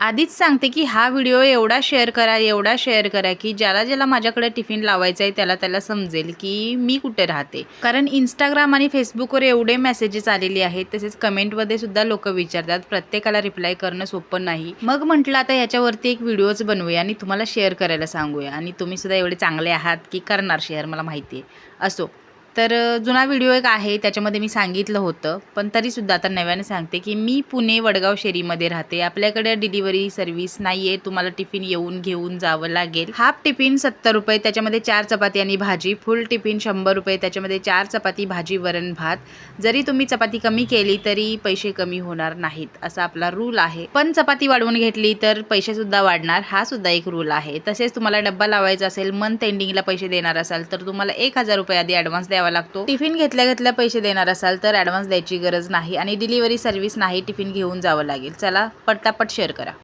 आधीच सांगते की हा व्हिडिओ एवढा शेअर करा एवढा शेअर करा की ज्याला ज्याला माझ्याकडे टिफिन लावायचा आहे त्याला त्याला समजेल की मी कुठे राहते. कारण इंस्टाग्राम आणि फेसबुकवर एवढे मेसेजेस आलेले आहेत तसेच कमेंटमध्ये सुद्धा लोक विचारतात प्रत्येकाला रिप्लाय करणं सोपं नाही. मग म्हटलं आता याच्यावरती एक व्हिडिओच बनवूया आणि तुम्हाला शेअर करायला सांगूया. आणि तुम्ही सुद्धा एवढे चांगले आहात की करणार शेअर मला माहिती आहे. असो. तर जुना व्हिडिओ एक आहे त्याच्यामध्ये मी सांगितलं होतं. पण तरीसुद्धा आता नव्याने सांगते की मी पुणे वडगाव शेरीमध्ये राहते. आपल्याकडे डिलिव्हरी सर्व्हिस नाही आहे तुम्हाला टिफिन येऊन घेऊन जावं लागेल. हाफ टिफिन सत्तर रुपये त्याच्यामध्ये चार चपाती आणि भाजी. फुल टिफिन शंभर रुपये त्याच्यामध्ये चार चपाती भाजी वरण भात. जरी तुम्ही चपाती कमी केली तरी पैसे कमी होणार नाहीत असा आपला रूल आहे. पण चपाती वाढवून घेतली तर पैसे सुद्धा वाढणार. हा सुद्धा एक रूल आहे. तसेच तुम्हाला डब्बा लावायचा असेल मंथ एंडिंगला पैसे देणार असाल तर तुम्हाला एक हजार रुपये आधी ॲडव्हान्स द्यावा द्यावा लागतो. टिफिन घेतल्या घेतल्या पैसे देणार असाल तर ॲडव्हान्स द्यायची गरज नाही आणि डिलिव्हरी सर्व्हिस नाही टिफिन घेऊन जावं लागेल. चला पटापट शेअर करा.